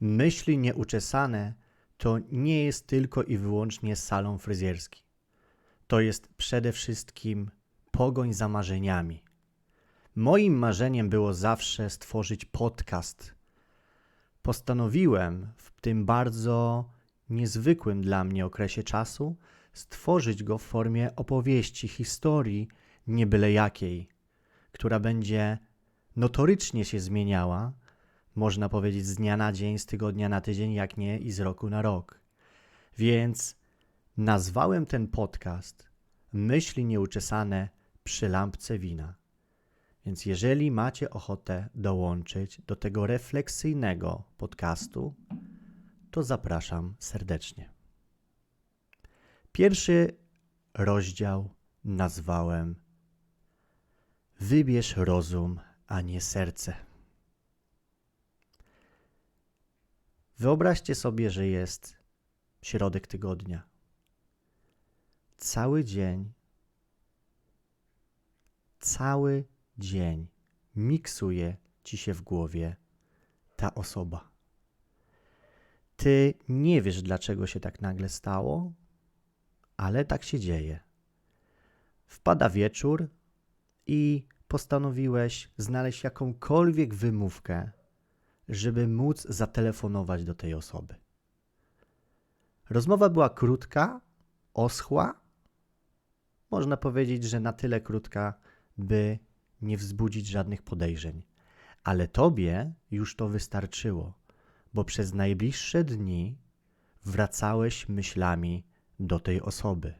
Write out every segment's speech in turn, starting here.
Myśli nieuczesane to nie jest tylko i wyłącznie salon fryzjerski. To jest przede wszystkim pogoń za marzeniami. Moim marzeniem było zawsze stworzyć podcast. Postanowiłem w tym bardzo niezwykłym dla mnie okresie czasu stworzyć go w formie opowieści, historii, nie byle jakiej, która będzie notorycznie się zmieniała, można powiedzieć z dnia na dzień, z tygodnia na tydzień, jak nie i z roku na rok. Więc nazwałem ten podcast Myśli nieuczesane przy lampce wina. Więc jeżeli macie ochotę dołączyć do tego refleksyjnego podcastu, to zapraszam serdecznie. Pierwszy rozdział nazwałem Wybierz rozum, a nie serce. Wyobraźcie sobie, że jest środek tygodnia. Cały dzień, cały dzień miksuje ci się w głowie ta osoba. Ty nie wiesz, dlaczego się tak nagle stało, ale tak się dzieje. Wpada wieczór i postanowiłeś znaleźć jakąkolwiek wymówkę, żeby móc zatelefonować do tej osoby. Rozmowa była krótka, oschła. Można powiedzieć, że na tyle krótka, by nie wzbudzić żadnych podejrzeń. Ale tobie już to wystarczyło, bo przez najbliższe dni wracałeś myślami do tej osoby.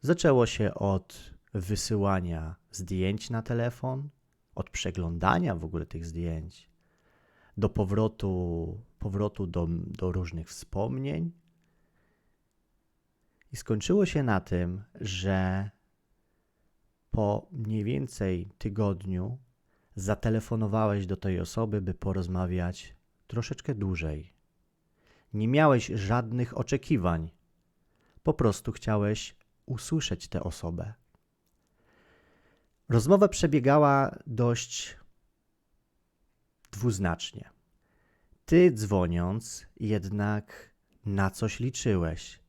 Zaczęło się od wysyłania zdjęć na telefon, od przeglądania w ogóle tych zdjęć, do powrotu, powrotu do, do różnych wspomnień. I skończyło się na tym, że po mniej więcej tygodniu zatelefonowałeś do tej osoby, by porozmawiać troszeczkę dłużej. Nie miałeś żadnych oczekiwań. Po prostu chciałeś usłyszeć tę osobę. Rozmowa przebiegała dość dwuznacznie. Ty dzwoniąc, jednak na coś liczyłeś.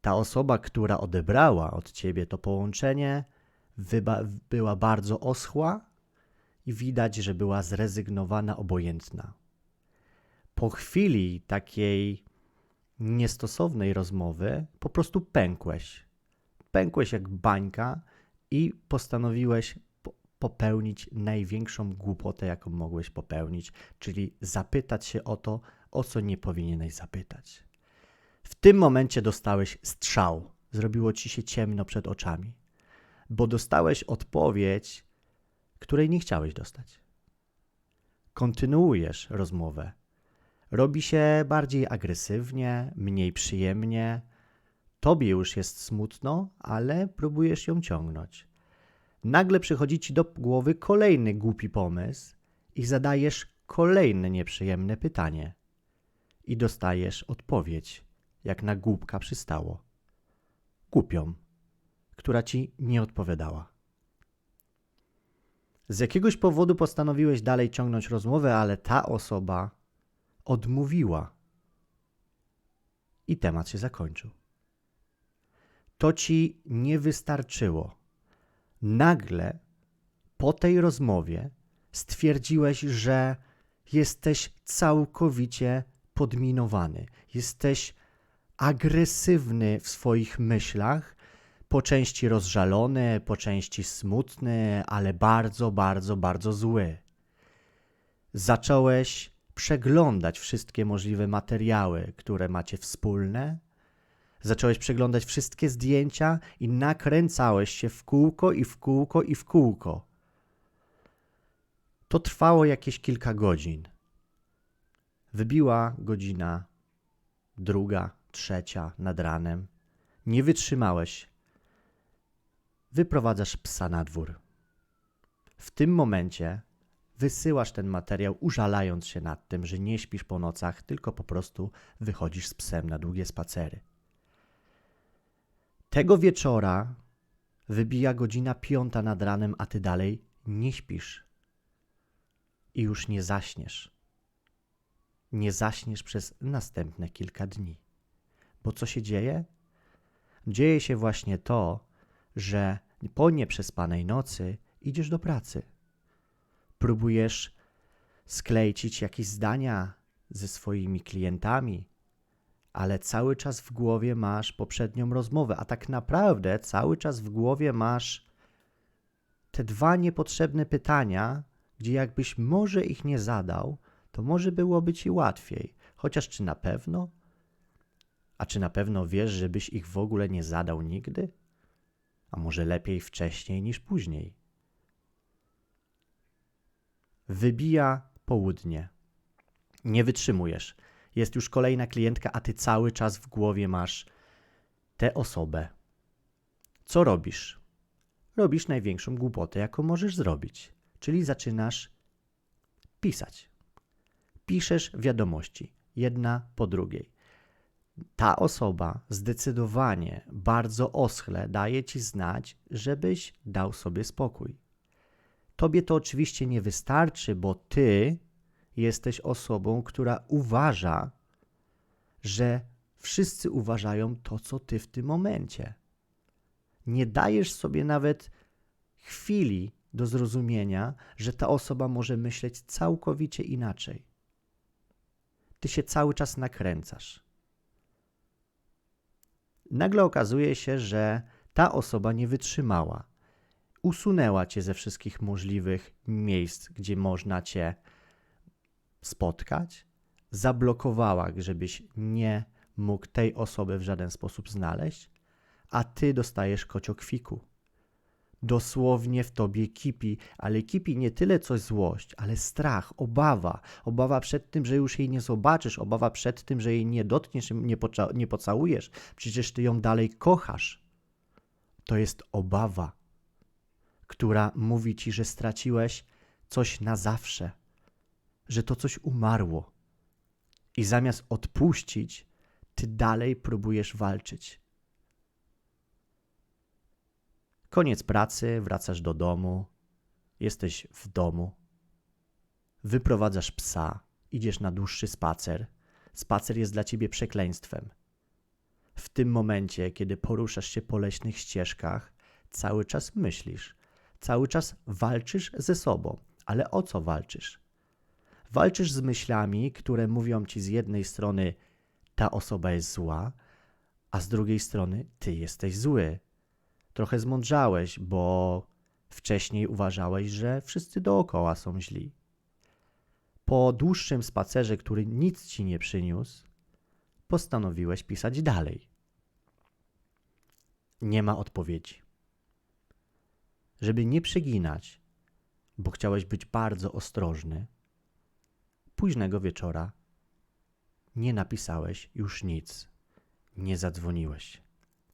Ta osoba, która odebrała od ciebie to połączenie, była bardzo oschła i widać, że była zrezygnowana, obojętna. Po chwili takiej niestosownej rozmowy po prostu pękłeś. Pękłeś jak bańka i postanowiłeś po- popełnić największą głupotę, jaką mogłeś popełnić, czyli zapytać się o to, o co nie powinieneś zapytać. W tym momencie dostałeś strzał. Zrobiło ci się ciemno przed oczami, bo dostałeś odpowiedź, której nie chciałeś dostać. Kontynuujesz rozmowę. Robi się bardziej agresywnie, mniej przyjemnie. Tobie już jest smutno, ale próbujesz ją ciągnąć. Nagle przychodzi ci do głowy kolejny głupi pomysł i zadajesz kolejne nieprzyjemne pytanie. I dostajesz odpowiedź, jak na głupka przystało. Głupią, która ci nie odpowiadała. Z jakiegoś powodu postanowiłeś dalej ciągnąć rozmowę, ale ta osoba odmówiła. I temat się zakończył. To ci nie wystarczyło. Nagle po tej rozmowie stwierdziłeś, że jesteś całkowicie podminowany. Jesteś agresywny w swoich myślach, po części rozżalony, po części smutny, ale bardzo, bardzo, bardzo zły. Zacząłeś przeglądać wszystkie możliwe materiały, które macie wspólne. Zacząłeś przeglądać wszystkie zdjęcia i nakręcałeś się w kółko i w kółko i w kółko. To trwało jakieś kilka godzin. Wybiła godzina druga, trzecia nad ranem. Nie wytrzymałeś. Wyprowadzasz psa na dwór. W tym momencie wysyłasz ten materiał, użalając się nad tym, że nie śpisz po nocach, tylko po prostu wychodzisz z psem na długie spacery. Tego wieczora wybija godzina piąta nad ranem, a ty dalej nie śpisz. I już nie zaśniesz. nie zaśniesz przez następne kilka dni. Bo co się dzieje? Dzieje się właśnie to, że po nieprzespanej nocy idziesz do pracy. Próbujesz sklejcić jakieś zdania ze swoimi klientami, ale cały czas w głowie masz poprzednią rozmowę, a tak naprawdę cały czas w głowie masz te dwa niepotrzebne pytania, gdzie jakbyś może ich nie zadał, to może byłoby ci łatwiej. Chociaż czy na pewno? A czy na pewno wiesz, żebyś ich w ogóle nie zadał nigdy? A może lepiej wcześniej niż później? Wybija południe. Nie wytrzymujesz. Jest już kolejna klientka, a ty cały czas w głowie masz tę osobę. Co robisz? Robisz największą głupotę, jaką możesz zrobić. Czyli zaczynasz pisać. Piszesz wiadomości, jedna po drugiej. Ta osoba zdecydowanie bardzo oschle daje ci znać, żebyś dał sobie spokój. Tobie to oczywiście nie wystarczy, bo ty jesteś osobą, która uważa, że wszyscy uważają to, co ty w tym momencie. Nie dajesz sobie nawet chwili do zrozumienia, że ta osoba może myśleć całkowicie inaczej. Ty się cały czas nakręcasz. Nagle okazuje się, że ta osoba nie wytrzymała. Usunęła cię ze wszystkich możliwych miejsc, gdzie można cię spotkać, zablokowała, żebyś nie mógł tej osoby w żaden sposób znaleźć, a ty dostajesz kociokwiku. Dosłownie w tobie kipi, ale kipi nie tyle coś złość, ale strach, obawa. Obawa przed tym, że już jej nie zobaczysz, obawa przed tym, że jej nie dotkniesz, nie, nie pocałujesz. Przecież ty ją dalej kochasz. To jest obawa, która mówi ci, że straciłeś coś na zawsze, że to coś umarło. I zamiast odpuścić, ty dalej próbujesz walczyć. Koniec pracy, wracasz do domu, jesteś w domu, wyprowadzasz psa, idziesz na dłuższy spacer. Spacer jest dla ciebie przekleństwem. W tym momencie, kiedy poruszasz się po leśnych ścieżkach, cały czas myślisz, cały czas walczysz ze sobą. Ale o co walczysz? Walczysz z myślami, które mówią ci z jednej strony, ta osoba jest zła, a z drugiej strony, ty jesteś zły trochę zmądrzałeś, bo wcześniej uważałeś, że wszyscy dookoła są źli. Po dłuższym spacerze, który nic ci nie przyniósł, postanowiłeś pisać dalej. Nie ma odpowiedzi. Żeby nie przeginać, bo chciałeś być bardzo ostrożny, późnego wieczora nie napisałeś już nic, nie zadzwoniłeś.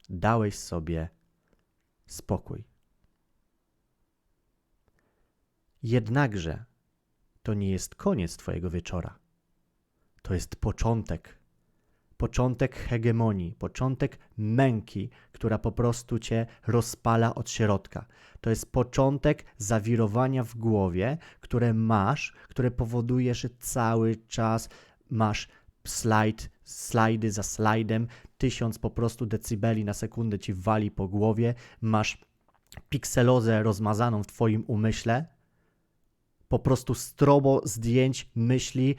Dałeś sobie spokój. Jednakże to nie jest koniec Twojego wieczora. To jest początek. Początek hegemonii, początek męki, która po prostu cię rozpala od środka. To jest początek zawirowania w głowie, które masz, które powoduje, że cały czas masz slajd, slajdy za slajdem, tysiąc po prostu decybeli na sekundę ci wali po głowie, masz pikselozę rozmazaną w twoim umyśle, po prostu strobo zdjęć, myśli.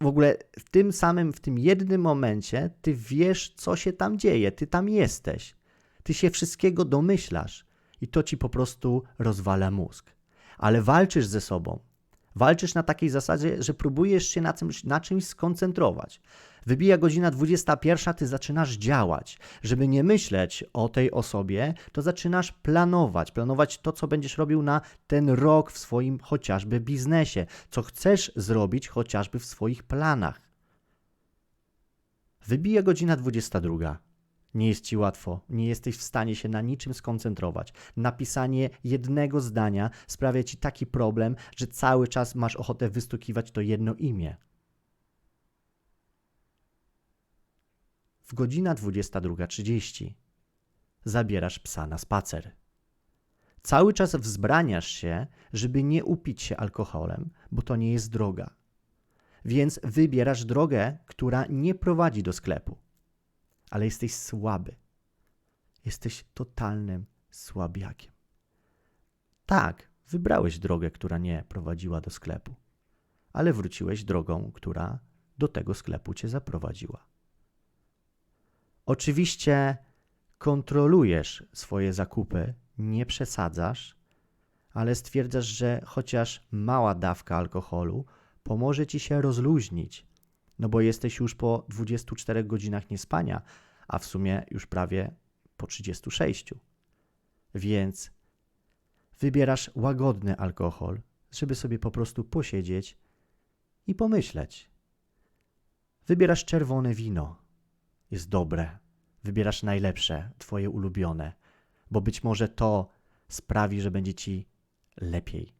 W ogóle w tym samym, w tym jednym momencie ty wiesz, co się tam dzieje, ty tam jesteś. Ty się wszystkiego domyślasz i to ci po prostu rozwala mózg. Ale walczysz ze sobą. Walczysz na takiej zasadzie, że próbujesz się na czymś, na czymś skoncentrować. Wybija godzina 21, ty zaczynasz działać. Żeby nie myśleć o tej osobie, to zaczynasz planować. Planować to, co będziesz robił na ten rok w swoim chociażby biznesie, co chcesz zrobić chociażby w swoich planach. Wybija godzina 22. Nie jest ci łatwo, nie jesteś w stanie się na niczym skoncentrować. Napisanie jednego zdania sprawia ci taki problem, że cały czas masz ochotę wystukiwać to jedno imię. W godzina 22.30 zabierasz psa na spacer. Cały czas wzbraniasz się, żeby nie upić się alkoholem, bo to nie jest droga. Więc wybierasz drogę, która nie prowadzi do sklepu. Ale jesteś słaby. Jesteś totalnym słabiakiem. Tak, wybrałeś drogę, która nie prowadziła do sklepu, ale wróciłeś drogą, która do tego sklepu cię zaprowadziła. Oczywiście kontrolujesz swoje zakupy, nie przesadzasz, ale stwierdzasz, że chociaż mała dawka alkoholu pomoże ci się rozluźnić, no bo jesteś już po 24 godzinach niespania, a w sumie już prawie po 36. Więc wybierasz łagodny alkohol, żeby sobie po prostu posiedzieć i pomyśleć. Wybierasz czerwone wino. Jest dobre. Wybierasz najlepsze, twoje ulubione, bo być może to sprawi, że będzie ci lepiej.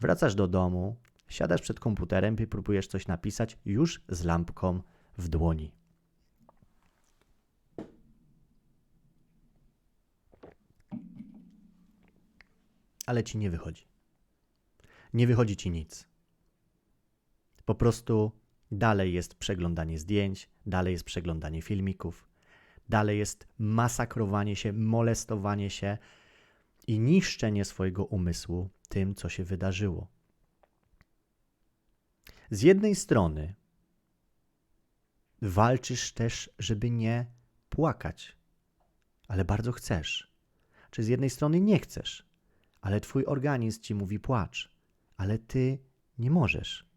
Wracasz do domu, siadasz przed komputerem i próbujesz coś napisać już z lampką w dłoni. Ale ci nie wychodzi. Nie wychodzi ci nic. Po prostu dalej jest przeglądanie zdjęć, dalej jest przeglądanie filmików, dalej jest masakrowanie się, molestowanie się i niszczenie swojego umysłu tym, co się wydarzyło. Z jednej strony walczysz też, żeby nie płakać, ale bardzo chcesz. Czy z jednej strony nie chcesz, ale twój organizm ci mówi płacz, ale ty nie możesz.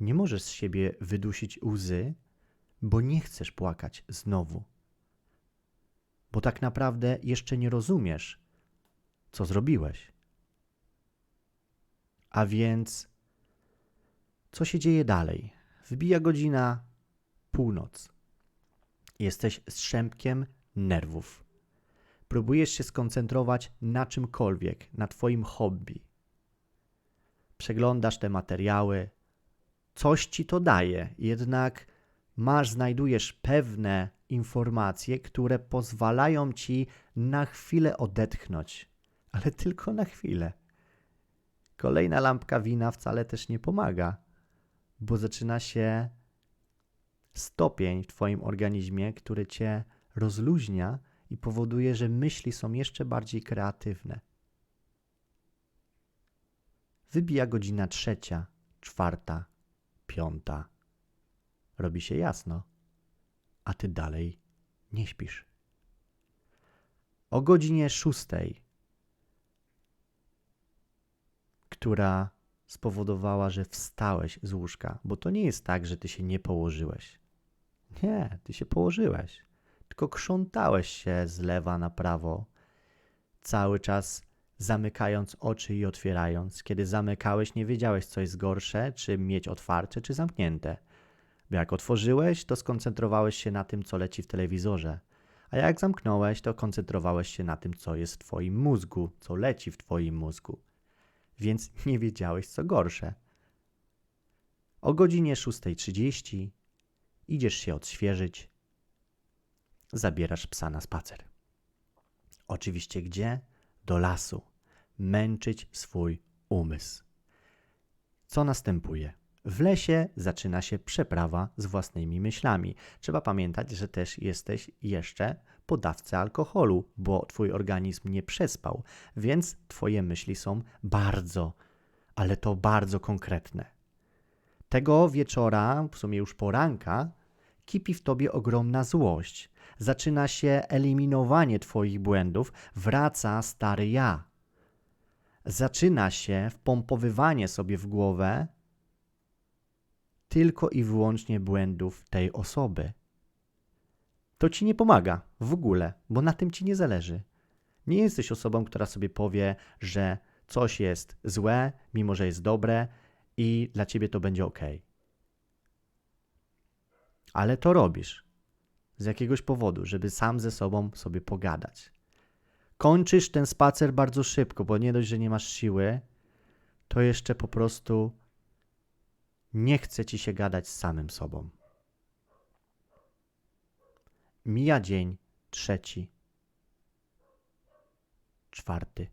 Nie możesz z siebie wydusić łzy, bo nie chcesz płakać znowu. Bo tak naprawdę jeszcze nie rozumiesz, co zrobiłeś. A więc, co się dzieje dalej? Wbija godzina północ. Jesteś strzępkiem nerwów. Próbujesz się skoncentrować na czymkolwiek, na Twoim hobby. Przeglądasz te materiały, coś ci to daje, jednak masz, znajdujesz pewne informacje, które pozwalają ci na chwilę odetchnąć, ale tylko na chwilę. Kolejna lampka wina wcale też nie pomaga, bo zaczyna się stopień w Twoim organizmie, który Cię rozluźnia i powoduje, że myśli są jeszcze bardziej kreatywne. Wybija godzina trzecia, czwarta, piąta. Robi się jasno, a ty dalej nie śpisz. O godzinie szóstej, która spowodowała, że wstałeś z łóżka, bo to nie jest tak, że ty się nie położyłeś. Nie, ty się położyłeś, tylko krzątałeś się z lewa na prawo, cały czas zamykając oczy i otwierając. Kiedy zamykałeś, nie wiedziałeś, co jest gorsze, czy mieć otwarte, czy zamknięte. Bo jak otworzyłeś, to skoncentrowałeś się na tym, co leci w telewizorze. A jak zamknąłeś, to koncentrowałeś się na tym, co jest w Twoim mózgu, co leci w Twoim mózgu. Więc nie wiedziałeś, co gorsze. O godzinie 6.30 idziesz się odświeżyć, zabierasz psa na spacer. Oczywiście gdzie? Do lasu męczyć swój umysł. Co następuje? W lesie zaczyna się przeprawa z własnymi myślami. Trzeba pamiętać, że też jesteś jeszcze po dawce alkoholu, bo twój organizm nie przespał, więc twoje myśli są bardzo, ale to bardzo konkretne. Tego wieczora, w sumie już poranka, kipi w tobie ogromna złość. Zaczyna się eliminowanie twoich błędów, wraca stary ja zaczyna się wpompowywanie sobie w głowę tylko i wyłącznie błędów tej osoby. To ci nie pomaga w ogóle, bo na tym ci nie zależy. Nie jesteś osobą, która sobie powie, że coś jest złe, mimo że jest dobre i dla ciebie to będzie ok. Ale to robisz z jakiegoś powodu, żeby sam ze sobą sobie pogadać kończysz ten spacer bardzo szybko, bo nie dość, że nie masz siły, to jeszcze po prostu nie chce ci się gadać z samym sobą. Mija dzień trzeci, czwarty,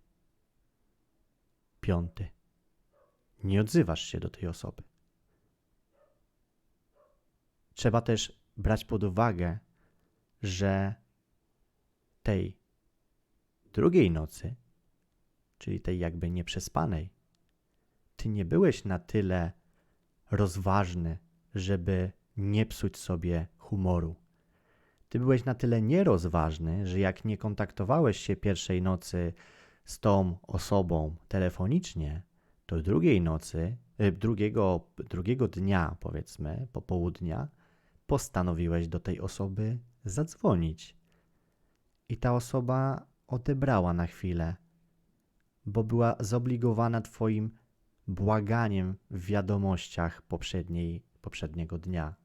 piąty. Nie odzywasz się do tej osoby. trzeba też brać pod uwagę, że tej drugiej nocy, czyli tej jakby nieprzespanej, ty nie byłeś na tyle rozważny, żeby nie psuć sobie humoru. Ty byłeś na tyle nierozważny, że jak nie kontaktowałeś się pierwszej nocy z tą osobą telefonicznie, to drugiej nocy, y, drugiego, drugiego dnia, powiedzmy, popołudnia, postanowiłeś do tej osoby zadzwonić. I ta osoba odebrała na chwilę, bo była zobligowana Twoim błaganiem w wiadomościach poprzedniej, poprzedniego dnia.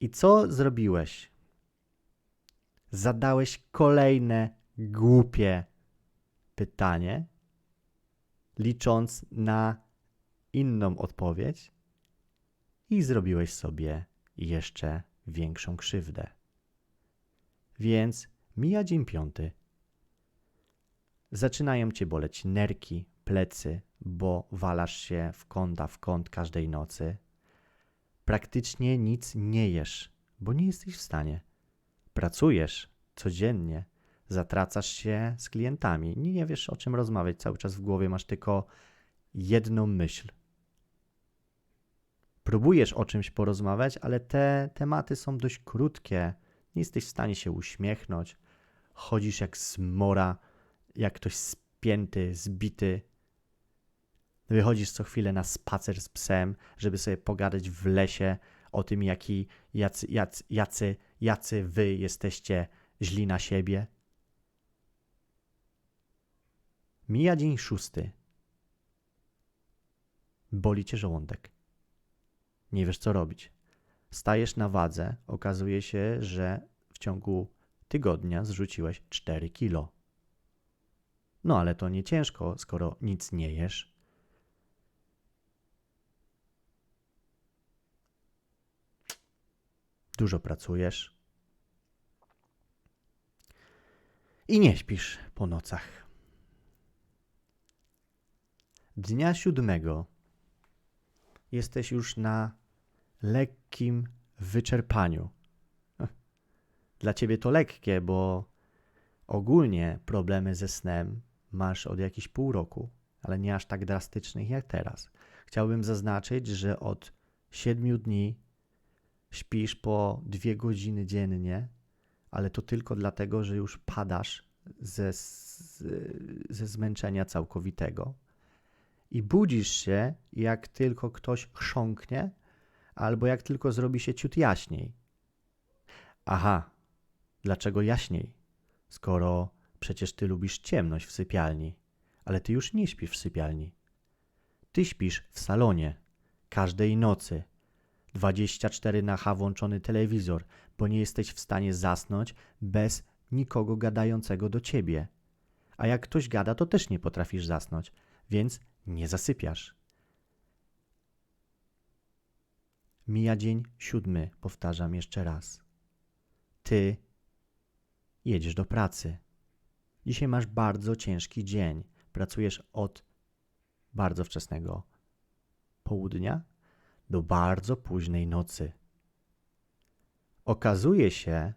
I co zrobiłeś? Zadałeś kolejne głupie pytanie, licząc na inną odpowiedź, i zrobiłeś sobie jeszcze większą krzywdę. Więc mija dzień piąty. Zaczynają cię boleć nerki, plecy, bo walasz się w kąta w kąt każdej nocy. Praktycznie nic nie jesz, bo nie jesteś w stanie. Pracujesz codziennie, zatracasz się z klientami, nie wiesz o czym rozmawiać, cały czas w głowie masz tylko jedną myśl. Próbujesz o czymś porozmawiać, ale te tematy są dość krótkie. Nie jesteś w stanie się uśmiechnąć. Chodzisz jak zmora, jak ktoś spięty, zbity. Wychodzisz co chwilę na spacer z psem, żeby sobie pogadać w lesie o tym, jaki, jacy, jacy, jacy, jacy wy jesteście źli na siebie. Mija dzień szósty. Boli cię żołądek. Nie wiesz, co robić. Stajesz na wadze, okazuje się, że w ciągu tygodnia zrzuciłeś 4 kilo. No ale to nie ciężko, skoro nic nie jesz. Dużo pracujesz. I nie śpisz po nocach. Dnia siódmego jesteś już na lekkim wyczerpaniu. Dla ciebie to lekkie, bo ogólnie problemy ze snem masz od jakichś pół roku, ale nie aż tak drastycznych jak teraz. Chciałbym zaznaczyć, że od siedmiu dni śpisz po dwie godziny dziennie, ale to tylko dlatego, że już padasz ze, ze zmęczenia całkowitego i budzisz się, jak tylko ktoś chrząknie, albo jak tylko zrobi się ciut jaśniej. Aha, dlaczego jaśniej? Skoro przecież ty lubisz ciemność w sypialni, ale ty już nie śpisz w sypialni. Ty śpisz w salonie, każdej nocy. 24 na H włączony telewizor, bo nie jesteś w stanie zasnąć bez nikogo gadającego do ciebie. A jak ktoś gada, to też nie potrafisz zasnąć, więc nie zasypiasz. Mija dzień siódmy, powtarzam jeszcze raz. Ty jedziesz do pracy. Dzisiaj masz bardzo ciężki dzień. Pracujesz od bardzo wczesnego południa do bardzo późnej nocy. Okazuje się,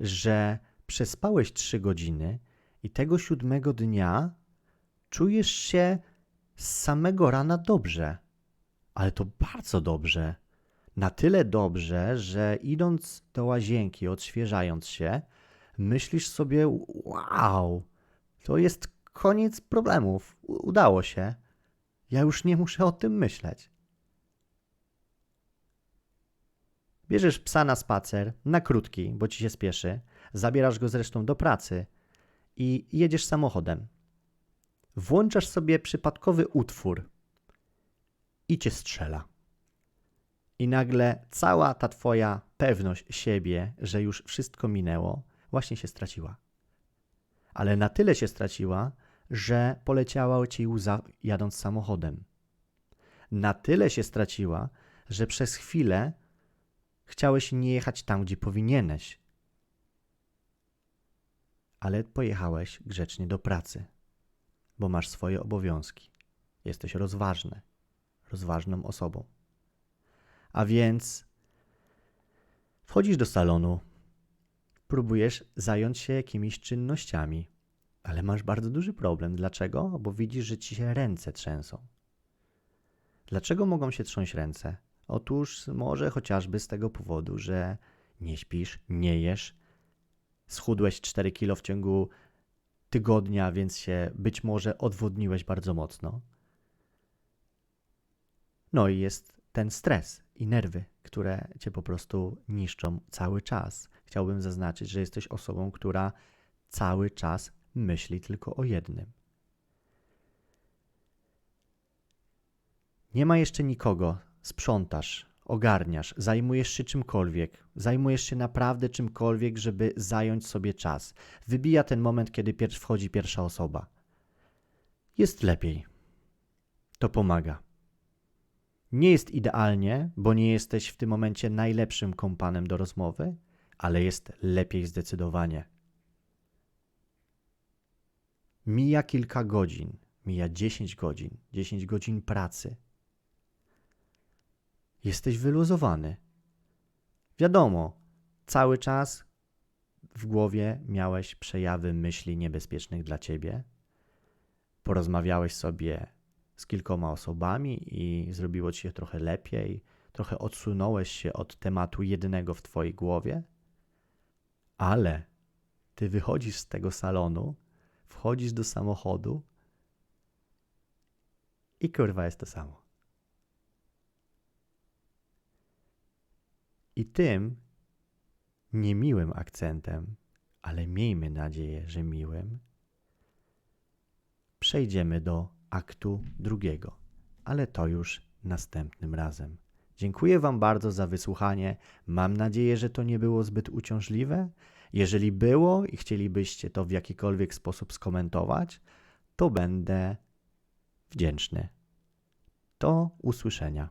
że przespałeś trzy godziny i tego siódmego dnia czujesz się z samego rana dobrze. Ale to bardzo dobrze. Na tyle dobrze, że idąc do łazienki, odświeżając się, myślisz sobie: Wow, to jest koniec problemów. Udało się. Ja już nie muszę o tym myśleć. Bierzesz psa na spacer, na krótki, bo ci się spieszy, zabierasz go zresztą do pracy i jedziesz samochodem. Włączasz sobie przypadkowy utwór i cię strzela. I nagle cała ta twoja pewność siebie, że już wszystko minęło, właśnie się straciła. Ale na tyle się straciła, że poleciała ci łza jadąc samochodem. Na tyle się straciła, że przez chwilę chciałeś nie jechać tam, gdzie powinieneś. Ale pojechałeś grzecznie do pracy, bo masz swoje obowiązki. Jesteś rozważny, rozważną osobą. A więc Wchodzisz do salonu, próbujesz zająć się jakimiś czynnościami, ale masz bardzo duży problem. Dlaczego? Bo widzisz, że ci się ręce trzęsą. Dlaczego mogą się trząść ręce? Otóż może chociażby z tego powodu, że nie śpisz, nie jesz, schudłeś 4 kilo w ciągu tygodnia, więc się być może odwodniłeś bardzo mocno. No i jest ten stres i nerwy, które cię po prostu niszczą cały czas. Chciałbym zaznaczyć, że jesteś osobą, która cały czas myśli tylko o jednym. Nie ma jeszcze nikogo, sprzątasz, ogarniasz, zajmujesz się czymkolwiek, zajmujesz się naprawdę czymkolwiek, żeby zająć sobie czas. Wybija ten moment, kiedy wchodzi pierwsza osoba. Jest lepiej. To pomaga. Nie jest idealnie, bo nie jesteś w tym momencie najlepszym kompanem do rozmowy, ale jest lepiej zdecydowanie. Mija kilka godzin, mija 10 godzin, 10 godzin pracy. Jesteś wyluzowany. Wiadomo, cały czas w głowie miałeś przejawy myśli niebezpiecznych dla ciebie. Porozmawiałeś sobie z kilkoma osobami i zrobiło ci się trochę lepiej, trochę odsunąłeś się od tematu jednego w twojej głowie, ale ty wychodzisz z tego salonu, wchodzisz do samochodu i kurwa jest to samo. I tym niemiłym akcentem, ale miejmy nadzieję, że miłym, przejdziemy do aktu drugiego, ale to już następnym razem. Dziękuję Wam bardzo za wysłuchanie. Mam nadzieję, że to nie było zbyt uciążliwe. Jeżeli było i chcielibyście to w jakikolwiek sposób skomentować, to będę wdzięczny. Do usłyszenia.